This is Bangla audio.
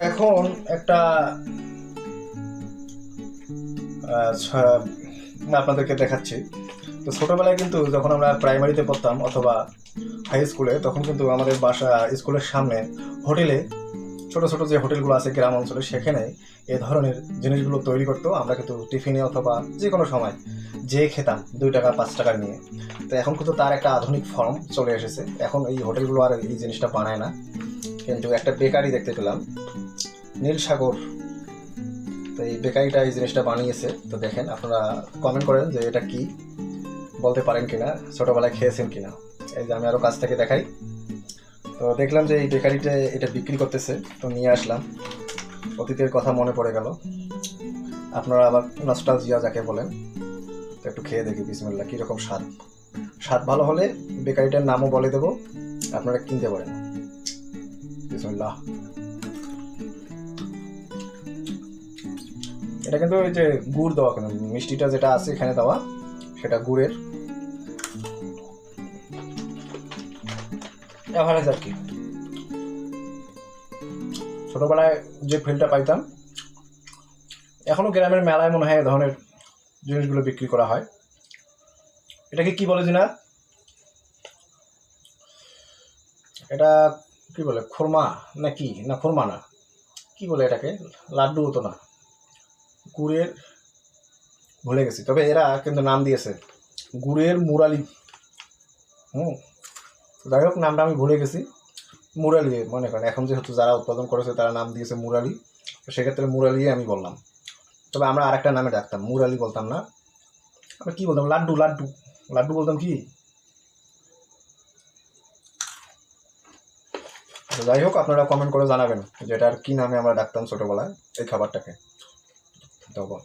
এখন একটা আপনাদেরকে দেখাচ্ছি। তো ছোটবেলায় কিন্তু যখন আমরা প্রাইমারিতে পড়তাম অথবা হাই স্কুলে তখন কিন্তু আমাদের বাসা, স্কুলের সামনে হোটেলে, ছোট ছোট যে হোটেলগুলো আছে গ্রাম অঞ্চলে, সেখানে এ ধরনের জিনিসগুলো তৈরি করতো। আমরা কিন্তু টিফিনে অথবা যে কোনো সময় যে খেতাম, দুই টাকা, পাঁচ টাকা নিয়ে। তো এখন কিন্তু তার একটা আধুনিক ফর্ম চলে এসেছে। এখন এই হোটেলগুলো আর এই জিনিসটা বানায় না। কিন্তু একটা বেকারি দেখতে পেলাম। নীল সাগর তো এই বেকারিটা এই জিনিসটা বানিয়েছে। তো দেখেন, আপনারা কমেন্ট করেন যে এটা কি, বলতে পারেন কিনা, ছোটোবেলায় খেয়েছেন কিনা। এই যে আমি আরও কাছ থেকে দেখাই। তো দেখলাম যে এই বেকারিতে এটা বিক্রি করতেছে। তো নিয়ে আসলাম। অতীতের কথা মনে পড়ে গেল। আপনারা আবার নস্টালজিয়া যাকে বলেন, তো একটু খেয়ে দেখি বিসমিল্লা কীরকম স্বাদ। স্বাদ ভালো হলে বেকারিটার নামও বলে দেবো, আপনারা কিনতে পারেন। বিসমিল্লাহ। এটা কিন্তু ওই যে গুড় দেওয়া কিন্তু, মিষ্টিটা যেটা আছে এখানে দেওয়া, সেটা গুড়ের। এভারেজ আর কি। ছোটবেলায় যে ফিলটা পাইতাম, এখনও গ্রামের মেলায় মনে হয় এ ধরনের জিনিসগুলো বিক্রি করা হয়। এটাকে কি বলে জিনা এটা কি বলে? খুরমা না কি না খুরমা না। কি বলে এটাকে? লাড্ডু হতো না। গুড়ের ভুলে গেছি। তবে এরা কিন্তু নাম দিয়েছে গুড়ের মুরালি। হুম? যাই হোক, নামটা আমি ভুলে গেছি। মুরালি মনে করেন। এখন যেহেতু যারা উৎপাদন করেছে, তারা নাম দিয়েছে মুরালি। তো সেক্ষেত্রে মুরালি আমি বললাম। তবে আমরা আরেকটা নামে ডাকতাম, মুরালি বলতাম না। আমরা কী বলতাম? লাড্ডু লাড্ডু। লাড্ডু বলতাম কি? যাই হোক, আপনারা কমেন্ট করে জানাবেন যে এটার কি নামে আমরা ডাকতাম ছোটোবেলায় এই খাবারটাকে। 到过